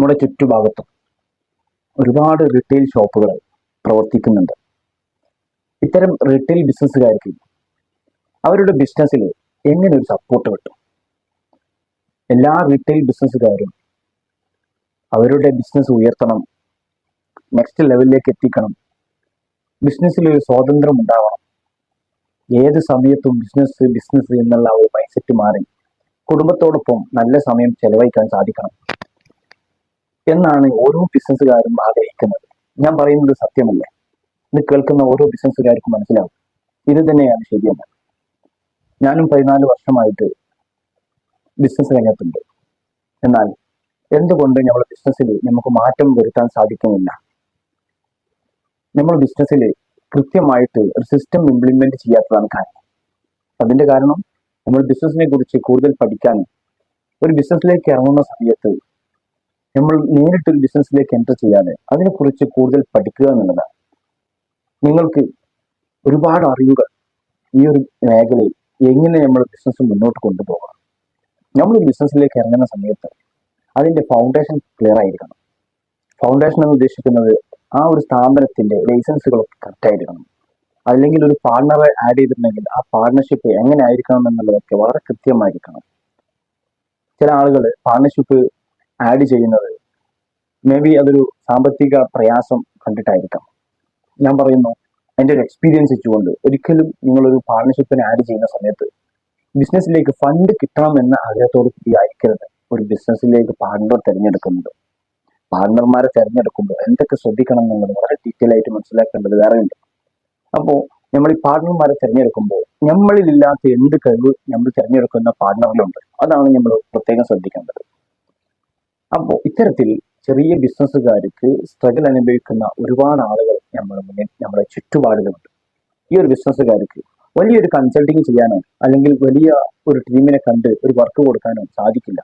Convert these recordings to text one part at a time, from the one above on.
നമ്മുടെ ചുറ്റുഭാഗത്തും ഒരുപാട് റീറ്റെയിൽ ഷോപ്പുകൾ പ്രവർത്തിക്കുന്നുണ്ട്. ഇത്തരം റീറ്റെയിൽ ബിസിനസ്സുകാർക്ക് അവരുടെ ബിസിനസ്സിൽ എങ്ങനെ ഒരു സപ്പോർട്ട് കിട്ടും? എല്ലാ റീറ്റെയിൽ ബിസിനസ്സുകാരും അവരുടെ ബിസിനസ് ഉയർത്തണം നെക്സ്റ്റ് ലെവലിലേക്ക് എത്തിക്കണം ബിസിനസ്സിൽ ഒരു സ്വാതന്ത്ര്യം ഉണ്ടാവണം. ഏത് സമയത്തും ബിസിനസ് ബിസിനസ് എന്നുള്ള ഒരു മൈൻഡ് സെറ്റ് മാറി കുടുംബത്തോടൊപ്പം നല്ല സമയം ചെലവഴിക്കാൻ സാധിക്കണം. എന്നാണ് ഓരോ ബിസിനസ്സുകാരും ആഗ്രഹിക്കുന്നത്. ഞാൻ പറയുന്നത് സത്യമല്ലേ? ഇത് കേൾക്കുന്ന ഓരോ ബിസിനസ്സുകാർക്കും മനസ്സിലാവും. ഇത് തന്നെയാണ് ശരിയെന്ന്. ഞാനും പതിനാല് വർഷമായിട്ട് ബിസിനസ് രംഗത്തുണ്ട്. എന്നാൽ എന്തുകൊണ്ട് നമ്മുടെ ബിസിനസ്സിൽ നമുക്ക് മാറ്റം വരുത്താൻ സാധിക്കുന്നില്ല? നമ്മൾ ബിസിനസ്സിൽ കൃത്യമായിട്ട് ഒരു സിസ്റ്റം ഇംപ്ലിമെന്റ് ചെയ്യാത്തതാണ് കാരണം. അതിന്റെ കാരണം നമ്മൾ ബിസിനസ്സിനെ കുറിച്ച് കൂടുതൽ പഠിക്കാനും ഒരു ബിസിനസ്സിലേക്ക് ഇറങ്ങുന്ന സമയത്ത് നമ്മൾ നേരിട്ട് ഒരു ബിസിനസ്സിലേക്ക് എന്റർ ചെയ്യാതെ അതിനെക്കുറിച്ച് കൂടുതൽ പഠിക്കുക എന്നുള്ളതാണ്. നിങ്ങൾക്ക് ഒരുപാട് അറിവുകൾ ഈ ഒരു മേഖലയിൽ എങ്ങനെ നമ്മൾ ബിസിനസ് മുന്നോട്ട് കൊണ്ടുപോകണം നമ്മൾ ബിസിനസ്സിലേക്ക് ഇറങ്ങുന്ന സമയത്ത് അതിന്റെ ഫൗണ്ടേഷൻ ക്ലിയർ ആയിരിക്കണം. ഫൗണ്ടേഷൻ എന്ന് ഉദ്ദേശിക്കുന്നത് ആ ഒരു സ്ഥാപനത്തിന്റെ ലൈസൻസുകളൊക്കെ കറക്റ്റ് ആയിരിക്കണം. അല്ലെങ്കിൽ ഒരു പാർട്ണറെ ആഡ് ചെയ്തിട്ടുണ്ടെങ്കിൽ ആ പാർട്ണർഷിപ്പ് എങ്ങനെ ആയിരിക്കണം എന്നുള്ളതൊക്കെ വളരെ കൃത്യമായിരിക്കണം. ചില ആളുകൾ പാർട്ണർഷിപ്പ് ആഡ് ചെയ്യുന്നത്. മേ ബി അതൊരു സാമ്പത്തിക പ്രയാസം കണ്ടിട്ടായിരിക്കാം. ഞാൻ പറയുന്നു എന്റെ ഒരു എക്സ്പീരിയൻസ് വെച്ചുകൊണ്ട് ഒരിക്കലും നിങ്ങളൊരു പാർട്ണർഷിപ്പിനെ ആഡ് ചെയ്യുന്ന സമയത്ത് ബിസിനസ്സിലേക്ക് ഫണ്ട് കിട്ടണം എന്ന ആഗ്രഹത്തോട് കൂടി ആയിരിക്കരുത് ഒരു ബിസിനസ്സിലേക്ക് പാർട്ണർ തിരഞ്ഞെടുക്കുന്നത്. പാർട്ണർമാരെ തിരഞ്ഞെടുക്കുമ്പോൾ എന്തൊക്കെ ശ്രദ്ധിക്കണം എന്നുള്ളത് വളരെ ഡീറ്റെയിൽ ആയിട്ട് മനസ്സിലാക്കേണ്ടത് വേറെ ഉണ്ട് അപ്പോൾ നമ്മൾ ഈ പാർട്ണർമാരെ തിരഞ്ഞെടുക്കുമ്പോൾ നമ്മളിലില്ലാത്ത എന്ത് കഴിവ് നമ്മൾ തിരഞ്ഞെടുക്കുന്ന പാർട്ണറിലുണ്ട് അതാണ് നമ്മൾ പ്രത്യേകം ശ്രദ്ധിക്കേണ്ടത്. അപ്പോൾ ഇത്തരത്തിൽ ചെറിയ ബിസിനസ്സുകാർക്ക് സ്ട്രഗിൾ അനുഭവിക്കുന്ന ഒരുപാട് ആളുകൾ നമ്മുടെ മുന്നിൽ നമ്മുടെ ചുറ്റുപാടിലുണ്ട് ഈ ഒരു ബിസിനസ്സുകാർക്ക് വലിയൊരു കൺസൾട്ടിങ് ചെയ്യാനോ അല്ലെങ്കിൽ വലിയ ഒരു ടീമിനെ കണ്ട് ഒരു വർക്ക് കൊടുക്കാനോ സാധിക്കില്ല.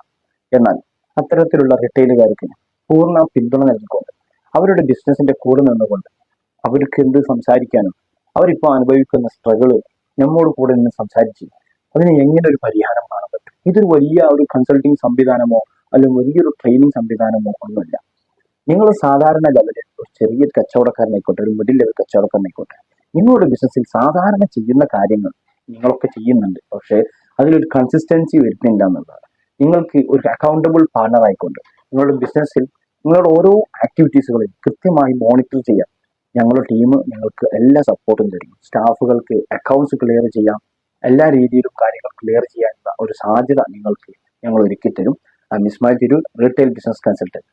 എന്നാൽ അത്തരത്തിലുള്ള റിട്ടെയിലുകാർക്ക് പൂർണ പിന്തുണ നൽകിക്കൊണ്ട് അവരുടെ ബിസിനസിന്റെ കൂടെ നിന്നുകൊണ്ട് അവർക്ക് എന്ത് സംസാരിക്കാനും അവരിപ്പോൾ അനുഭവിക്കുന്ന സ്ട്രഗിൾ നമ്മോട് കൂടെ നിന്ന് സംസാരിച്ച് അതിന് എങ്ങനെ ഒരു പരിഹാരം കാണാൻ പറ്റും? ഇതൊരു വലിയ ഒരു കൺസൾട്ടിങ് സംവിധാനമോ അല്ലെങ്കിൽ വലിയൊരു ട്രെയിനിങ് സംവിധാനമോ ഒന്നുമില്ല നിങ്ങൾ സാധാരണ ലെവലിൽ ഒരു ചെറിയ കച്ചവടക്കാരനായിക്കോട്ടെ ഒരു മിഡിൽ ലെവൽ കച്ചവടക്കാരനായിക്കോട്ടെ നിങ്ങളുടെ ബിസിനസ്സിൽ സാധാരണ ചെയ്യുന്ന കാര്യങ്ങൾ നിങ്ങളൊക്കെ ചെയ്യുന്നുണ്ട്. പക്ഷേ അതിലൊരു കൺസിസ്റ്റൻസി വരുന്നില്ല എന്നുള്ളതാണ്. നിങ്ങൾക്ക് ഒരു അക്കൗണ്ടബിൾ പാർട്ണർ ആയിക്കൊണ്ട് നിങ്ങളുടെ ബിസിനസ്സിൽ നിങ്ങളുടെ ഓരോ ആക്ടിവിറ്റീസുകളും കൃത്യമായി മോണിറ്റർ ചെയ്യാം. ഞങ്ങളുടെ ടീം നിങ്ങൾക്ക് എല്ലാ സപ്പോർട്ടും തരും. സ്റ്റാഫുകൾക്ക് അക്കൗണ്ട്സ് ക്ലിയർ ചെയ്യാം. എല്ലാ രീതിയിലും കാര്യങ്ങൾ ക്ലിയർ ചെയ്യാനുള്ള ഒരു സാധ്യത നിങ്ങൾക്ക് ഞങ്ങൾ ഒരുക്കി തരും മിസ്മായി തിരൂർ റീറ്റെയിൽ ബിസിനസ് കൺസൾട്ടന്റ്